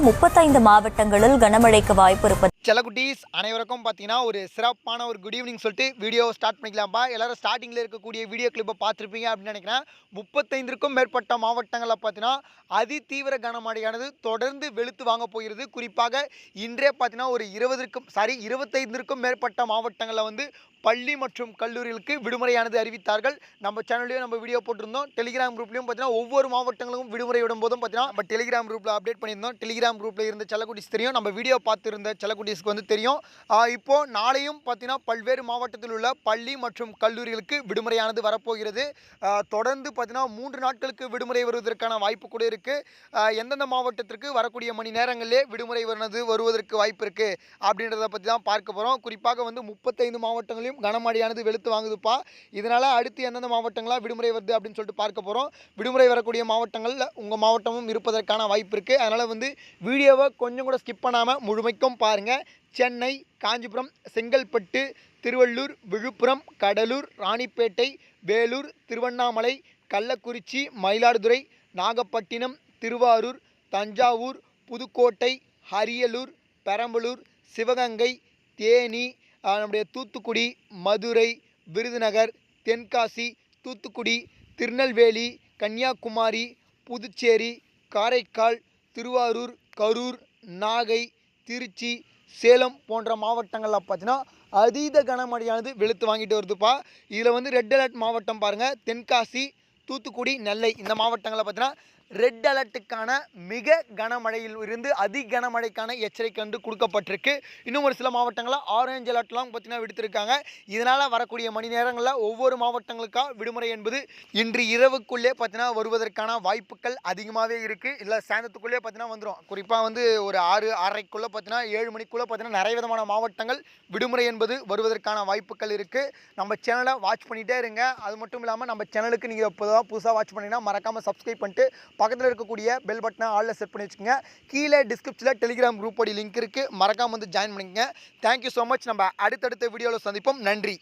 முப்பத்தைந்து மாவட்டங்களில் கனமழைக்கு வாய்ப்பு இருப்பது செல்லக்குட்டீஸ் அனைவருக்கும் பார்த்தீங்கன்னா ஒரு சிறப்பான ஒரு குட் ஈவினிங் சொல்லிட்டு வீடியோ ஸ்டார்ட் பண்ணிக்கலாம்ப்பா எல்லாரும் ஸ்டார்டிங்கில் இருக்கக்கூடிய வீடியோ கிளிப்பை பார்த்துருப்பீங்க அப்படின்னு நினைக்கிறேன். முப்பத்தைந்திற்கும் மேற்பட்ட மாவட்டங்களில் பார்த்தீங்கன்னா அதி தீவிர கனமழையானது தொடர்ந்து வெளுத்து வாங்க போகிறது. குறிப்பாக இன்றே பார்த்தீங்கன்னா ஒரு இருபதற்கும் சாரி இருபத்தைந்திற்கும் மேற்பட்ட மாவட்டங்களில் வந்து பள்ளி மற்றும் கல்லூரிகளுக்கு விடுமுறையானது அறிவித்தார்கள். நம்ம சேனல்லையும் நம்ம வீடியோ போட்டிருந்தோம். டெலிகிராம் குரூப்லையும் பார்த்தீங்கன்னா ஒவ்வொரு மாவட்டங்களுக்கும் விடுமுறை விடும் போதும் பார்த்தீங்கன்னா நம்ம டெலிகிராம் குரூப்பில் அப்டேட் பண்ணியிருந்தோம். டெலிகிராம் குரூப்பில் இருந்த செலகுடிஸ் தெரியும். நம்ம வீடியோ பார்த்துருந்த ஸ்டடீஸ்க்கு வந்து தெரியும். இப்போது நாளையும் பார்த்தீங்கன்னா பல்வேறு மாவட்டத்தில் உள்ள பள்ளி மற்றும் கல்லூரிகளுக்கு விடுமுறையானது வரப்போகிறது. தொடர்ந்து பார்த்தீங்கன்னா மூன்று நாட்களுக்கு விடுமுறை வருவதற்கான வாய்ப்பு கூட இருக்குது எந்தெந்த மாவட்டத்திற்கு வரக்கூடிய மணி நேரங்களிலே விடுமுறை வருவது வருவதற்கு வாய்ப்பு இருக்குது அப்படின்றத பற்றி தான் பார்க்க போகிறோம் குறிப்பாக வந்து முப்பத்தைந்து மாவட்டங்களையும் கனமழையானது வெளுத்து வாங்குதுப்பா. இதனால் அடுத்து எந்தெந்த மாவட்டங்களாக விடுமுறை வருது அப்படின்னு சொல்லிட்டு பார்க்க போகிறோம் விடுமுறை வரக்கூடிய மாவட்டங்களில் உங்கள் மாவட்டமும் இருப்பதற்கான வாய்ப்பு இருக்குது அதனால் வந்து வீடியோவை கொஞ்சம் கூட ஸ்கிப் பண்ணாமல் முழுமைக்கும் பாருங்கள் சென்னை காஞ்சிபுரம் செங்கல்பட்டு திருவள்ளூர் விழுப்புரம் கடலூர் ராணிப்பேட்டை வேலூர் திருவண்ணாமலை கள்ளக்குறிச்சி மயிலாடுதுறை நாகப்பட்டினம் திருவாரூர் தஞ்சாவூர் புதுக்கோட்டை அரியலூர் பெரம்பலூர் சிவகங்கை தேனி நம்முடைய தூத்துக்குடி மதுரை விருதுநகர் தென்காசி தூத்துக்குடி திருநெல்வேலி கன்னியாகுமரி புதுச்சேரி காரைக்கால் திருவாரூர் கரூர் நாகை திருச்சி சேலம் போன்ற மாவட்டங்களில் பார்த்தீங்கன்னா அதீத கனமழையானது வெளுத்து வாங்கிட்டு வருதுப்பா. இதில் வந்து ரெட் அலர்ட் மாவட்டம் பாருங்கள் தென்காசி தூத்துக்குடி நெல்லை இந்த மாவட்டங்களில் பார்த்தீங்கன்னா ரெட் அலர்ட்டுக்கான மிக கனமழையில் இருந்து அதி கனமழைக்கான எச்சரிக்கை வந்து கொடுக்கப்பட்டிருக்கு. இன்னும் ஒரு சில மாவட்டங்களில் ஆரஞ்சு அலர்ட்லாம் பார்த்தீங்கன்னா விடுத்திருக்காங்க. இதனால் வரக்கூடிய மணி நேரங்களில் ஒவ்வொரு மாவட்டங்களுக்காக விடுமுறை என்பது இன்று இரவுக்குள்ளே பார்த்தீங்கன்னா வருவதற்கான வாய்ப்புகள் அதிகமாகவே இருக்குது இல்லை சாயந்தரத்துக்குள்ளே பார்த்தீங்கன்னா வந்துடும் குறிப்பாக வந்து ஒரு ஆறு ஆறரைக்குள்ளே பார்த்தீங்கன்னா ஏழு மணிக்குள்ளே பார்த்தீங்கன்னா நிறைய விதமான மாவட்டங்கள் விடுமுறை என்பது வருவதற்கான வாய்ப்புகள் இருக்குது நம்ம சேனலை வாட்ச் பண்ணிகிட்டே இருங்க. அது மட்டும் இல்லாமல் நம்ம சேனலுக்கு நீங்கள் இப்போ தான் புதுசாக வாட்ச் பண்ணிங்கன்னா மறக்காமல் சப்ஸ்கிரைப் பண்ணிட்டு பக்கத்தில் இருக்கக்கூடிய பெல் பட்டனை ஆளில் செட் பண்ணி வச்சுக்கோங்க. கீழே டிஸ்கிரிப்ஷனில் டெலிகிராம் குரூப்போட லிங்க் இருக்குது மறக்காமல் வந்து ஜாயின் பண்ணிக்கங்க. தேங்க்யூ ஸோ மச் நம்ம அடுத்தடுத்த வீடியோவில் சந்திப்போம். நன்றி.